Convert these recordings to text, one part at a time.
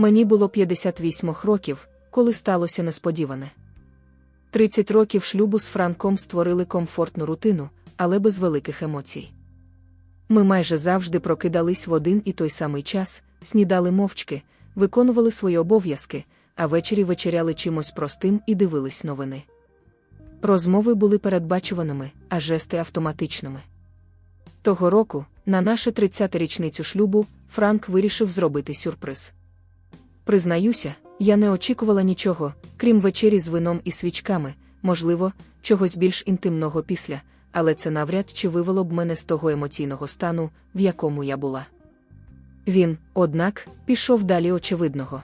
Мені було 58 років, коли сталося несподіване. 30 років шлюбу з Франком створили комфортну рутину, але без великих емоцій. Ми майже завжди прокидались в один і той самий час, снідали мовчки, виконували свої обов'язки, а ввечері вечеряли чимось простим і дивились новини. Розмови були передбачуваними, а жести автоматичними. Того року, на нашу 30-річницю шлюбу, Франк вирішив зробити сюрприз. Признаюся, я не очікувала нічого, крім вечері з вином і свічками, можливо, чогось більш інтимного після, але це навряд чи вивело б мене з того емоційного стану, в якому я була. Він, однак, пішов далі очевидного.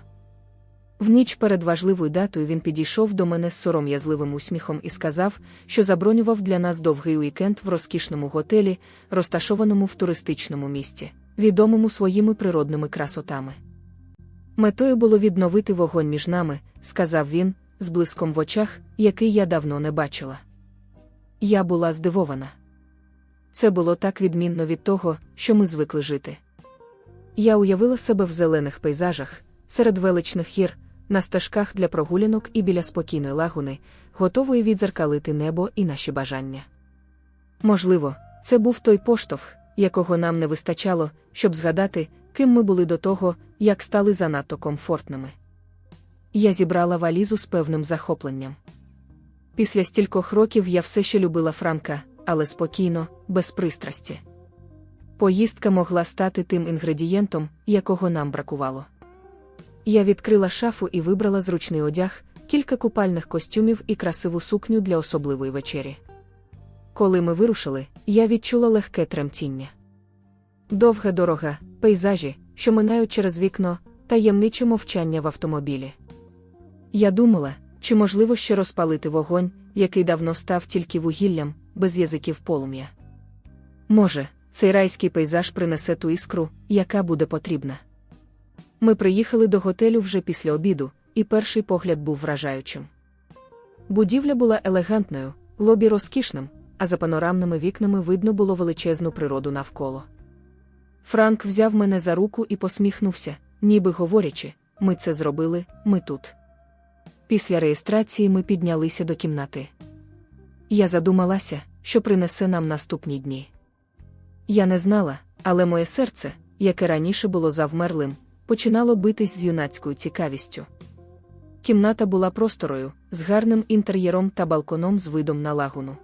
В ніч перед важливою датою він підійшов до мене з сором'язливим усміхом і сказав, що забронював для нас довгий уікенд в розкішному готелі, розташованому в туристичному місті, відомому своїми природними красотами. Метою було відновити вогонь між нами, сказав він, з блиском в очах, який я давно не бачила. Я була здивована. Це було так відмінно від того, що ми звикли жити. Я уявила себе в зелених пейзажах, серед величних гір, на стежках для прогулянок і біля спокійної лагуни, готової відзеркалити небо і наші бажання. Можливо, це був той поштовх, якого нам не вистачало, щоб згадати, ким ми були до того, як стали занадто комфортними. Я зібрала валізу з певним захопленням. Після стількох років я все ще любила Франка, але спокійно, без пристрасті. Поїздка могла стати тим інгредієнтом, якого нам бракувало. Я відкрила шафу і вибрала зручний одяг, кілька купальних костюмів і красиву сукню для особливої вечері. Коли ми вирушили, я відчула легке тремтіння. Довга дорога, пейзажі, що минають через вікно, таємниче мовчання в автомобілі. Я думала, чи можливо ще розпалити вогонь, який давно став тільки вугіллям, без язиків полум'я. Може, цей райський пейзаж принесе ту іскру, яка буде потрібна. Ми приїхали до готелю вже після обіду, і перший погляд був вражаючим. Будівля була елегантною, лобі розкішним, а за панорамними вікнами видно було величезну природу навколо. Франк взяв мене за руку і посміхнувся, ніби говорячи, ми це зробили, ми тут. Після реєстрації ми піднялися до кімнати. Я задумалася, що принесе нам наступні дні. Я не знала, але моє серце, яке раніше було завмерлим, починало битись з юнацькою цікавістю. Кімната була просторою, з гарним інтер'єром та балконом з видом на лагуну.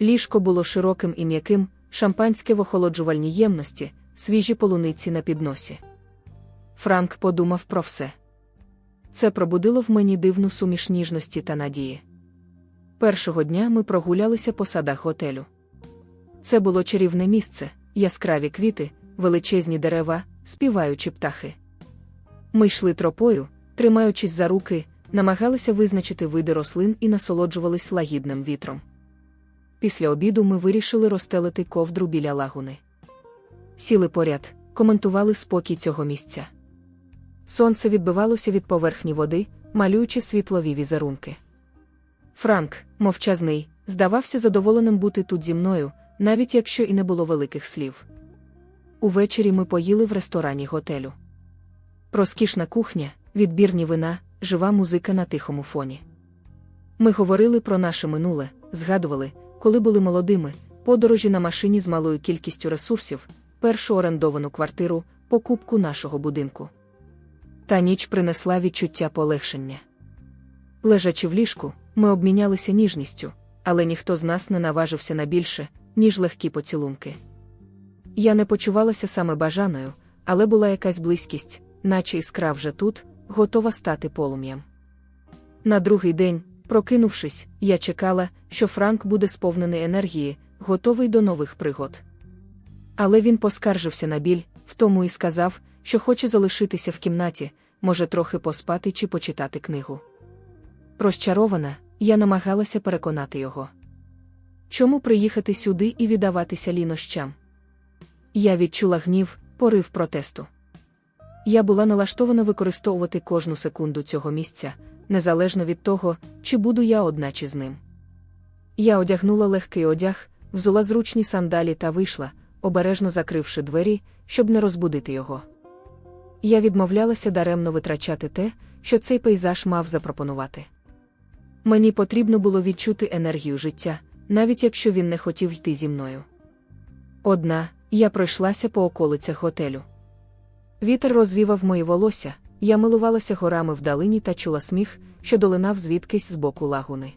Ліжко було широким і м'яким, шампанське в охолоджувальній ємності, свіжі полуниці на підносі. Франк подумав про все. Це пробудило в мені дивну суміш ніжності та надії. Першого дня ми прогулялися по садах готелю. Це було чарівне місце, яскраві квіти, величезні дерева, співаючи птахи. Ми йшли тропою, тримаючись за руки, намагалися визначити види рослин і насолоджувались лагідним вітром. Після обіду ми вирішили розстелити ковдру біля лагуни. Сіли поряд, коментували спокій цього місця. Сонце відбивалося від поверхні води, малюючи світлові візерунки. Франк, мовчазний, здавався задоволеним бути тут зі мною, навіть якщо і не було великих слів. Увечері ми поїли в ресторані готелю. Розкішна кухня, відбірні вина, жива музика на тихому фоні. Ми говорили про наше минуле, згадували, коли були молодими, подорожі на машині з малою кількістю ресурсів, першу орендовану квартиру, покупку нашого будинку. Та ніч принесла відчуття полегшення. Лежачи в ліжку, ми обмінялися ніжністю, але ніхто з нас не наважився на більше, ніж легкі поцілунки. Я не почувалася саме бажаною, але була якась близькість, наче іскра вже тут, готова стати полум'ям. На другий день, прокинувшись, я чекала, що Франк буде сповнений енергії, готовий до нових пригод. Але він поскаржився на біль, втому і сказав, що хоче залишитися в кімнаті, може трохи поспати чи почитати книгу. Розчарована, я намагалася переконати його. Чому приїхати сюди і віддаватися лінощам? Я відчула гнів, порив протесту. Я була налаштована використовувати кожну секунду цього місця, незалежно від того, чи буду я одна чи з ним. Я одягнула легкий одяг, взула зручні сандалі та вийшла, обережно закривши двері, щоб не розбудити його. я відмовлялася даремно витрачати те, що цей пейзаж мав запропонувати. Мені потрібно було відчути енергію життя, навіть якщо він не хотів йти зі мною. Одна, я пройшлася по околицях готелю. Вітер розвівав мої волосся, я милувалася горами вдалині та чула сміх, що долинав звідкись з боку лагуни.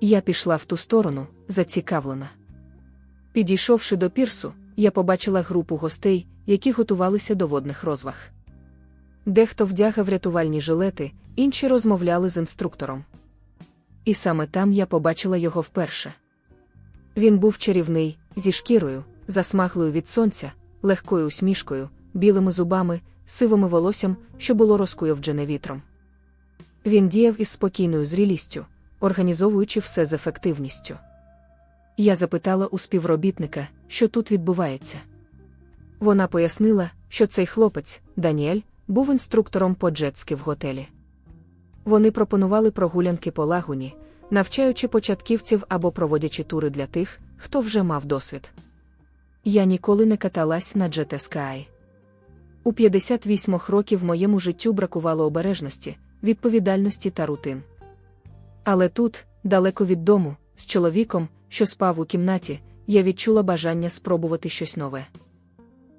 Я пішла в ту сторону, зацікавлена. Підійшовши до пірсу, я побачила групу гостей, які готувалися до водних розваг. Дехто вдягав рятувальні жилети, інші розмовляли з інструктором. І саме там я побачила його вперше. Він був чарівний, зі шкірою, засмаглою від сонця, легкою усмішкою, білими зубами, сивими волоссям, що було розкуйовджене вітром. Він діяв із спокійною зрілістю, організовуючи все з ефективністю. Я запитала у співробітника, що тут відбувається. Вона пояснила, що цей хлопець, Даніель, був інструктором по джетськи в готелі. Вони пропонували прогулянки по лагуні, навчаючи початківців або проводячи тури для тих, хто вже мав досвід. Я ніколи не каталась на джетескай. У 58 років моєму життю бракувало обережності, відповідальності та рутин. Але тут, далеко від дому, з чоловіком, що спав у кімнаті, я відчула бажання спробувати щось нове.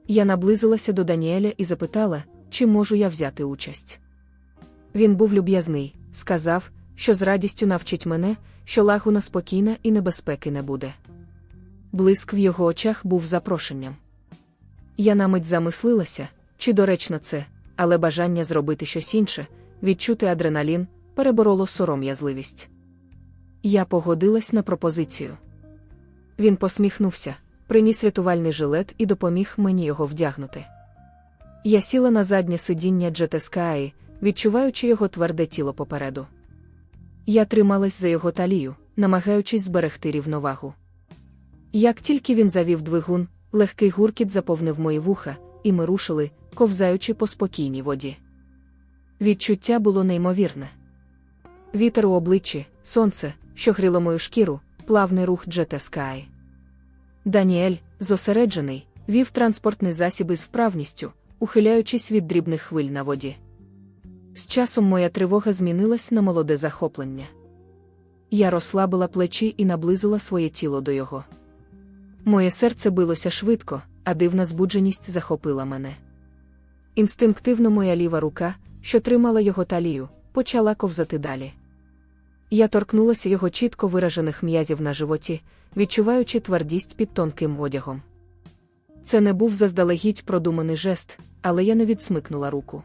Я наблизилася до Даніеля і запитала, чи можу я взяти участь. Він був люб'язний, сказав, що з радістю навчить мене, що лагуна спокійна і небезпеки не буде. Блиск в його очах був запрошенням. Я на мить замислилася, чи доречно це, але бажання зробити щось інше, відчути адреналін, перебороло сором'язливість. Я погодилась на пропозицію. Він посміхнувся, приніс рятувальний жилет і допоміг мені його вдягнути. Я сіла на заднє сидіння Джетескаї, відчуваючи його тверде тіло попереду. Я трималась за його талію, намагаючись зберегти рівновагу. Як тільки він завів двигун, легкий гуркіт заповнив мої вуха, і ми рушили, ковзаючи по спокійній воді. Відчуття було неймовірне. Вітер у обличчі, сонце, що гріло мою шкіру, плавний рух Джетескай. Даніель, зосереджений, вів транспортний засіб із вправністю, ухиляючись від дрібних хвиль на воді. З часом моя тривога змінилась на молоде захоплення. Я розслабила плечі і наблизила своє тіло до його. Моє серце билося швидко, а дивна збудженість захопила мене. Інстинктивно моя ліва рука, що тримала його талію, почала ковзати далі. Я торкнулася його чітко виражених м'язів на животі, відчуваючи твердість під тонким одягом. Це не був заздалегідь продуманий жест, але я не відсмикнула руку.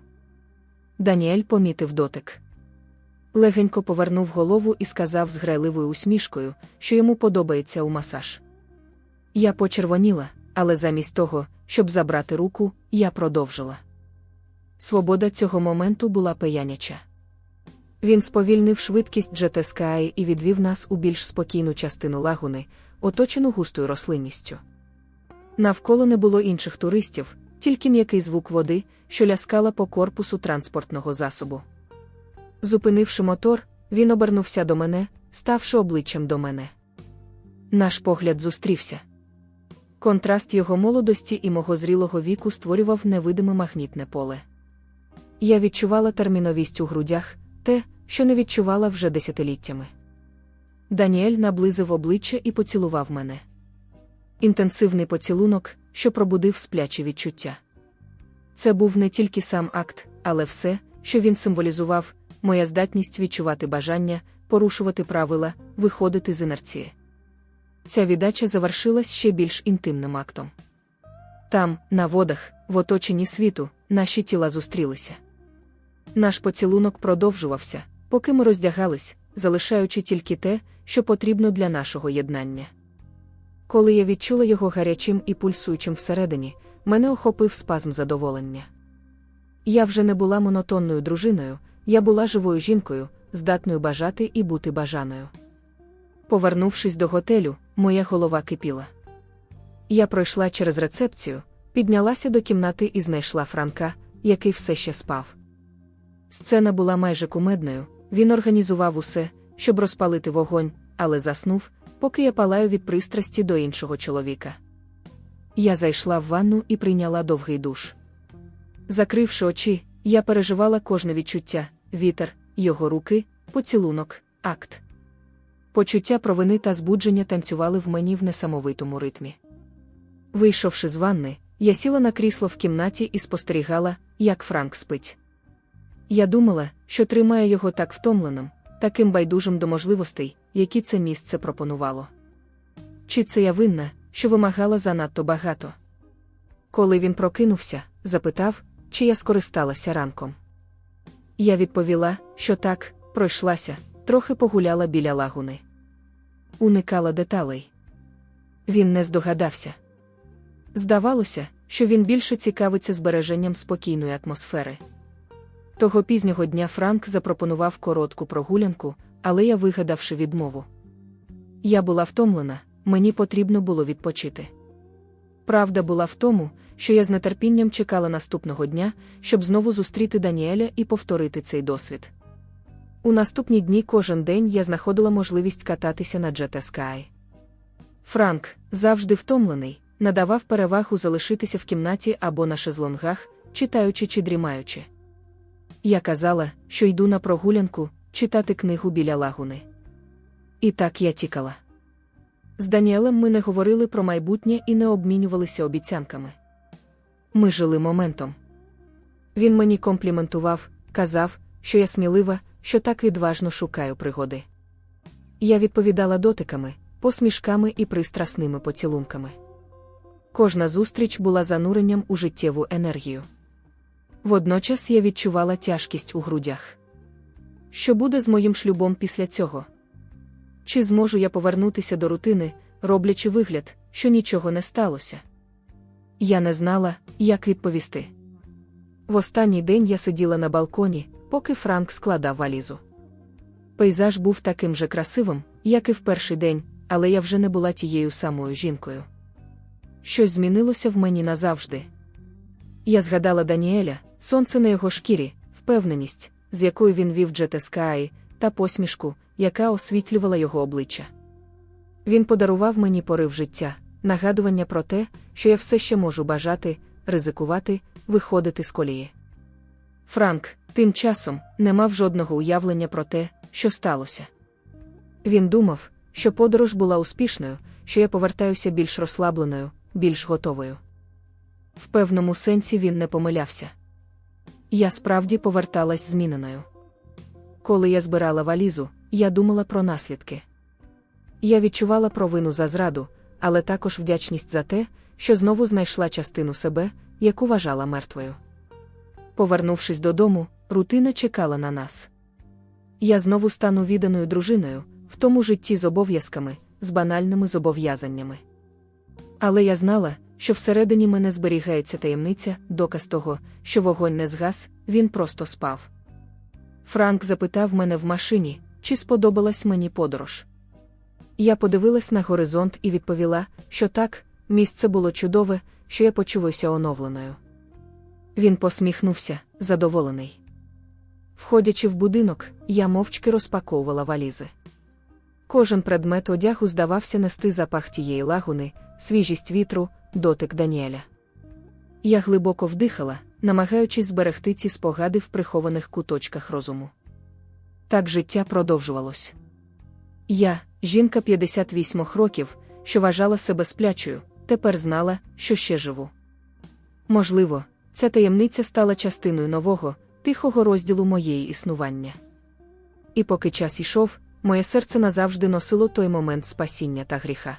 Даніель помітив дотик. Легенько повернув голову і сказав з грайливою усмішкою, що йому подобається у масаж. Я почервоніла, але замість того, щоб забрати руку, я продовжила. Свобода цього моменту була пияняча. Він сповільнив швидкість Джетескаї і відвів нас у більш спокійну частину лагуни, оточену густою рослинністю. Навколо не було інших туристів, тільки м'який звук води, що ляскала по корпусу транспортного засобу. Зупинивши мотор, він обернувся до мене, ставши обличчям до мене. Наш погляд зустрівся. Контраст його молодості і мого зрілого віку створював невидиме магнітне поле. Я відчувала терміновість у грудях, те, що не відчувала вже десятиліттями. Даніель наблизив обличчя і поцілував мене. Інтенсивний поцілунок, що пробудив сплячі відчуття. Це був не тільки сам акт, але все, що він символізував, моя здатність відчувати бажання, порушувати правила, виходити з інерції. Ця віддача завершилась ще більш інтимним актом. Там, на водах, в оточенні світу, наші тіла зустрілися. Наш поцілунок продовжувався, поки ми роздягались, залишаючи тільки те, що потрібно для нашого єднання. Коли я відчула його гарячим і пульсуючим всередині, мене охопив спазм задоволення. Я вже не була монотонною дружиною, я була живою жінкою, здатною бажати і бути бажаною. Повернувшись до готелю, моя голова кипіла. Я пройшла через рецепцію, піднялася до кімнати і знайшла Франка, який все ще спав. Сцена була майже кумедною, він організував усе, щоб розпалити вогонь, але заснув, поки я палаю від пристрасті до іншого чоловіка. Я зайшла в ванну і прийняла довгий душ. Закривши очі, я переживала кожне відчуття, вітер, його руки, поцілунок, акт. Почуття провини та збудження танцювали в мені в несамовитому ритмі. Вийшовши з ванни, я сіла на крісло в кімнаті і спостерігала, як Франк спить. Я думала, що тримає його так втомленим, таким байдужим до можливостей, які це місце пропонувало. Чи це я винна, що вимагала занадто багато? Коли він прокинувся, запитав, чи я скористалася ранком. Я відповіла, що так, пройшлася, трохи погуляла біля лагуни. Уникала деталей. Він не здогадався. Здавалося, що він більше цікавиться збереженням спокійної атмосфери. Того пізнього дня Франк запропонував коротку прогулянку, але я вигадавши відмову. Я була втомлена, мені потрібно було відпочити. Правда була в тому, що я з нетерпінням чекала наступного дня, щоб знову зустріти Даніеля і повторити цей досвід. У наступні дні кожен день я знаходила можливість кататися на Jet Sky. Франк, завжди втомлений, надавав перевагу залишитися в кімнаті або на шезлонгах, читаючи чи дрімаючи. Я казала, що йду на прогулянку, читати книгу біля лагуни. І так я тікала. З Даніелем ми не говорили про майбутнє і не обмінювалися обіцянками. Ми жили моментом. Він мені компліментував, казав, що я смілива, що так відважно шукаю пригоди. Я відповідала дотиками, посмішками і пристрасними поцілунками. Кожна зустріч була зануренням у життєву енергію. Водночас я відчувала тяжкість у грудях. Що буде з моїм шлюбом після цього? Чи зможу я повернутися до рутини, роблячи вигляд, що нічого не сталося? Я не знала, як відповісти. В останній день я сиділа на балконі, поки Франк складав валізу. Пейзаж був таким же красивим, як і в перший день, але я вже не була тією самою жінкою. Щось змінилося в мені назавжди. Я згадала Даніеля, сонце на його шкірі, впевненість, з якою він вів Джетескаї, та посмішку, яка освітлювала його обличчя. Він подарував мені порив життя, нагадування про те, що я все ще можу бажати, ризикувати, виходити з колії. Франк, тим часом, не мав жодного уявлення про те, що сталося. Він думав, що подорож була успішною, що я повертаюся більш розслабленою, більш готовою. В певному сенсі він не помилявся. Я справді поверталась зміненою. Коли я збирала валізу, я думала про наслідки. Я відчувала провину за зраду, але також вдячність за те, що знову знайшла частину себе, яку вважала мертвою. Повернувшись додому, рутина чекала на нас. Я знову стану відданою дружиною, в тому житті з обов'язками, з банальними зобов'язаннями. Але я знала, що всередині мене зберігається таємниця, доказ того, що вогонь не згас, він просто спав. Франк запитав мене в машині, чи сподобалась мені подорож. Я подивилась на горизонт і відповіла, що так, місце було чудове, що я почуваюся оновленою. Він посміхнувся, задоволений. Входячи в будинок, я мовчки розпаковувала валізи. Кожен предмет одягу здавався нести запах тієї лагуни, свіжість вітру, дотик Даніеля. Я глибоко вдихала, намагаючись зберегти ці спогади в прихованих куточках розуму. Так життя продовжувалось. Я, жінка 58 років, що вважала себе сплячою, тепер знала, що ще живу. Можливо, ця таємниця стала частиною нового, тихого розділу моєї існування. І поки час ішов, моє серце назавжди носило той момент спасіння та гріха.